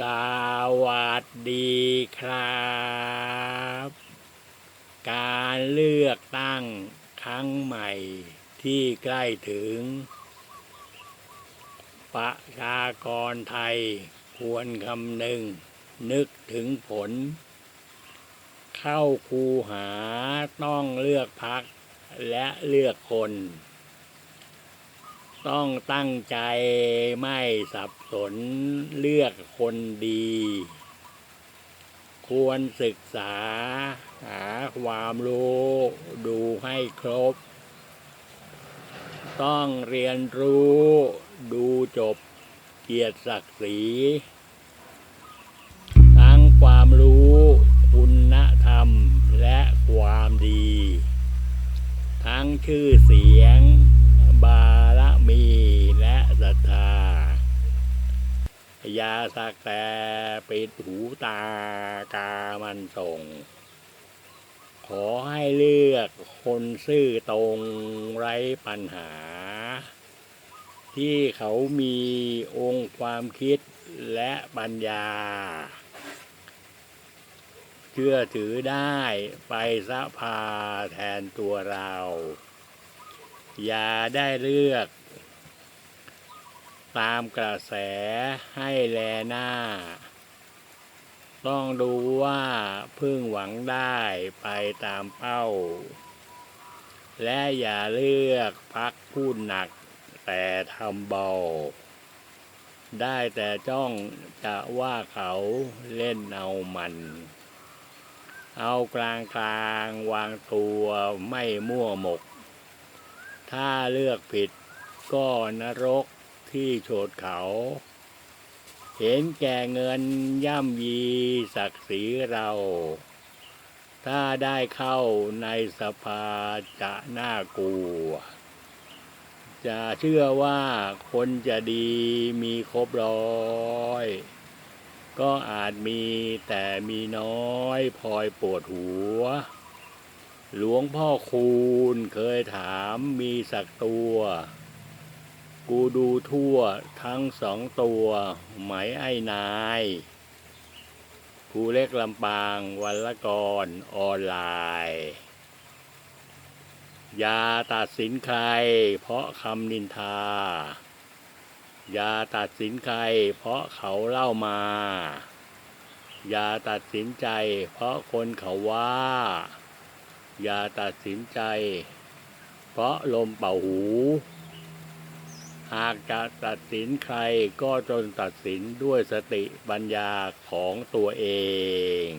สวัสดีครับ การเลือกตั้งครั้งใหม่ที่ใกล้ถึง ประชากรไทยควรคำนึงนึกถึงผล เข้าคูหาต้องเลือกพักและเลือกคน ต้องตั้งใจไม่สับสนเลือกคนดี ควรศึกษา หาความรู้ดูให้ครบ ต้องเรียนรู้ดูจบเกียรติศักดิ์ศรี ทั้งความรู้คุณธรรมและความดี ทั้งชื่อเสียง มีและศรัทธา ยาสักแต่ปิดหูตากามันส่ง ขอให้เลือกคนซื่อตรงไร้ปัญหา ที่เขามีองค์ความคิดและปัญญา เชื่อถือได้ไปสะพาแทนตัวเรา อย่าได้เลือก ตามกระแสให้แลหน้า ต้องดูว่าพึ่งหวังได้ไปตามเป้า และอย่าเลือกพักพูดหนักแต่ทำเบา ได้แต่จ้องจะว่าเขาเล่นเอามัน เอากลางกลางวางตัวไม่มั่วหมก ถ้าเลือกผิดก็นรก ที่โฉดเขา เห็นแก่เงินย่ำยีศักดิ์ศรีเรา ถ้าได้เข้าในสภาจะน่ากลัว จะเชื่อว่าคนจะดีมีครบร้อย ก็อาจมีแต่มีน้อยพลอยปวดหัวหลวงพ่อคูณเคยถามมีสักตัว กูดูทั่วทั้งสองตัว ไหมไอ้นายกูเล็กลำปางวันละกรออนไลน์ อย่าตัดสินใคร เพราะคำนินทา อย่าตัดสินใคร เพราะเขาเล่ามา อย่าตัดสินใจ เพราะคนเขาว่า อย่าตัดสินใจ เพราะลมเป่าหู หากจะตัดสินใครก็จนตัดสินด้วยสติปัญญาของตัวเอง